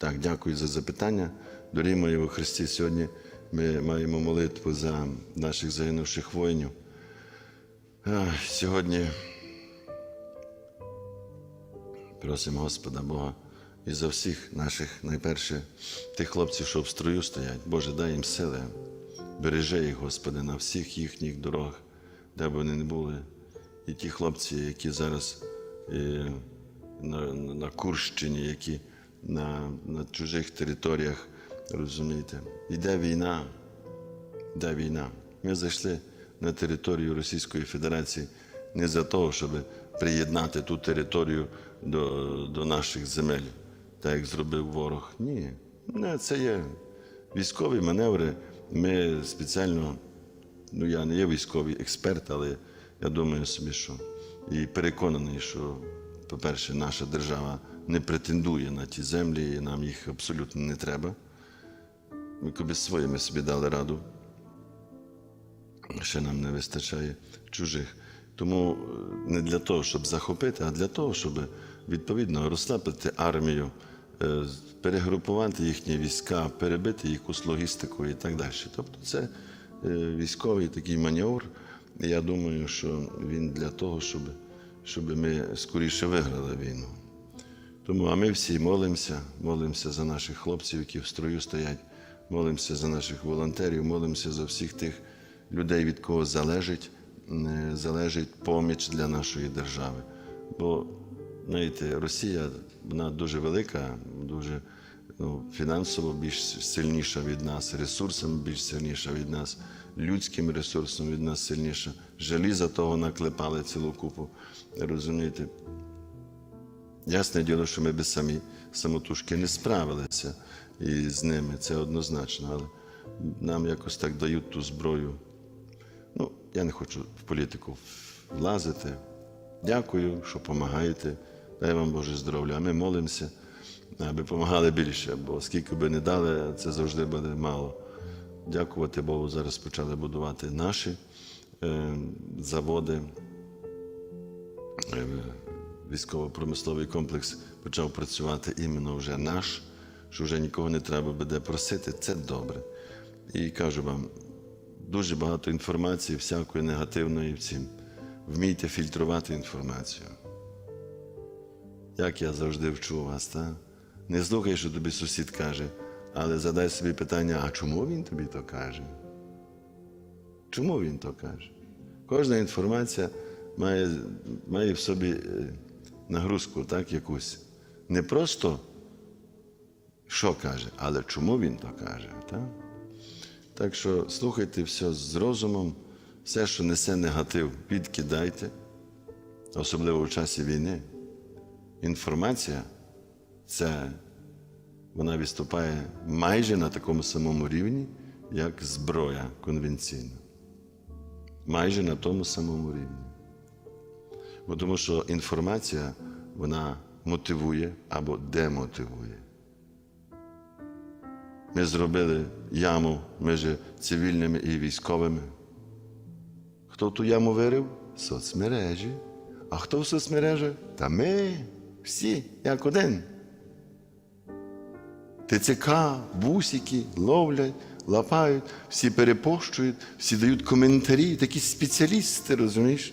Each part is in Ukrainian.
Так, дякую за запитання. Дорогі мої у Христі, сьогодні ми маємо молитву за наших загинувших воїнів. Сьогодні просимо Господа Бога і за всіх наших, найперше, тих хлопців, що в строю стоять. Боже, дай їм сили. Бережи їх, Господи, на всіх їхніх дорогах, де б вони не були. І ті хлопці, які зараз е, на Курщині, які на, на чужих територіях, розумієте, йде війна, йде війна. Ми зайшли на територію Російської Федерації не за того, щоб приєднати ту територію до, до наших земель, так як зробив ворог. Ні. Не, це є військові маневри. Ми спеціально, ну я не є військовий експерт, але я думаю собі, що і переконаний, що, по-перше, наша держава не претендує на ті землі, і нам їх абсолютно не треба. Ми коби своїми собі дали раду. Ще нам не вистачає чужих. Тому е, не для того, щоб захопити, а для того, щоб відповідно розслабити армію, е, перегрупувати їхні війська, перебити якусь логістику і так далі. Тобто це е, військовий такий маневр. Я думаю, що він для того, щоб, щоб ми скоріше виграли війну. Тому а ми всі молимося, молимося за наших хлопців, які в строю стоять, молимося за наших волонтерів, молимося за всіх тих людей, від кого залежить, залежить поміч для нашої держави. Бо, знаєте, Росія вона дуже велика, дуже ну, фінансово більш сильніша від нас, ресурсами більш сильніша від нас, людським ресурсом від нас сильніша. Желіза того наклепали цілу купу. Розумієте? Ясне діло, що ми би самі самотужки не справилися і з ними, це однозначно, але нам якось так дають ту зброю. Ну, я не хочу в політику влазити. Дякую, що допомагаєте. Дай вам Боже здоров'я. А ми молимося, аби допомагали більше, бо скільки би не дали, це завжди буде мало. Дякувати Богу, зараз почали будувати наші е, заводи. Е, військово-промисловий комплекс почав працювати іменно вже наш, що вже нікого не треба буде просити, це добре. І кажу вам, дуже багато інформації, всякої негативної в. Вмійте фільтрувати інформацію. Як я завжди вчу вас, так? Не слухай, що тобі сусід каже, але задай собі питання, а чому він тобі то каже? Чому він то каже? Кожна інформація має, має в собі е, нагрузку, так, якусь. Не просто що каже, але чому він то каже. Так, так що слухайте все з розумом, все, що несе негатив, відкидайте, особливо в часі війни. Інформація це вона виступає майже на такому самому рівні, як зброя конвенційна. Майже на тому самому рівні. Бо тому що інформація вона мотивує або демотивує. Ми зробили яму між цивільними і військовими. Хто ту яму вирив? Соцмережі. А хто в соцмережах? Та ми всі, як один. ТЦК, бусики ловлять, лапають, всі перепощують, всі дають коментарі, такі спеціалісти, розумієш?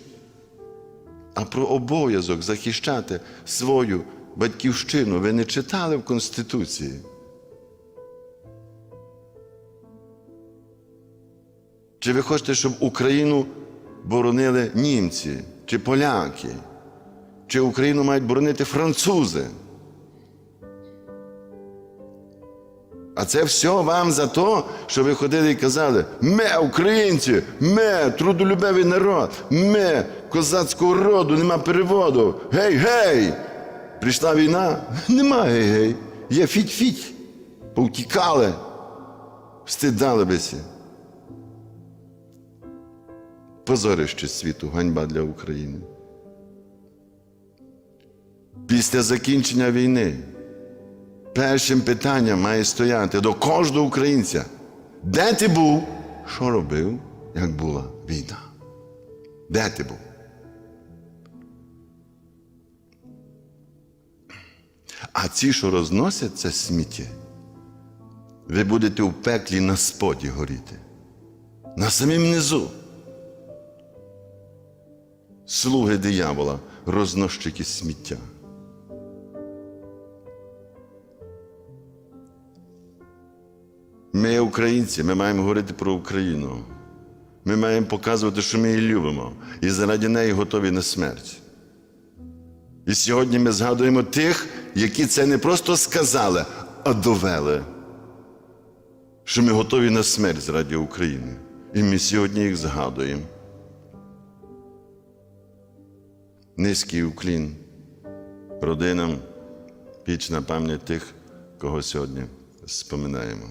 А про обов'язок захищати свою батьківщину ви не читали в Конституції? Чи ви хочете, щоб Україну боронили німці чи поляки? Чи Україну мають боронити французи? А це все вам за те, що ви ходили і казали: ми, українці, ми, трудолюбивий народ, ми козацького роду, нема переводу. Гей, гей! Прийшла війна? Нема гей-гей. Є фіть-фіть. Повтікали. Встидали бися. Позорище світу, ганьба для України. Після закінчення війни першим питанням має стояти до кожного українця. Де ти був? Що робив, як була війна? Де ти був? А ці, що розносять це сміття, ви будете в пеклі на споді горіти, на самім низу. Слуги диявола, рознощики сміття. Ми, українці, ми маємо говорити про Україну. Ми маємо показувати, що ми її любимо, і заради неї готові на смерть. І сьогодні ми згадуємо тих, які це не просто сказали, а довели, що ми готові на смерть заради України. І ми сьогодні їх згадуємо. Низький уклін родинам, вічна пам'ять тих, кого сьогодні споминаємо.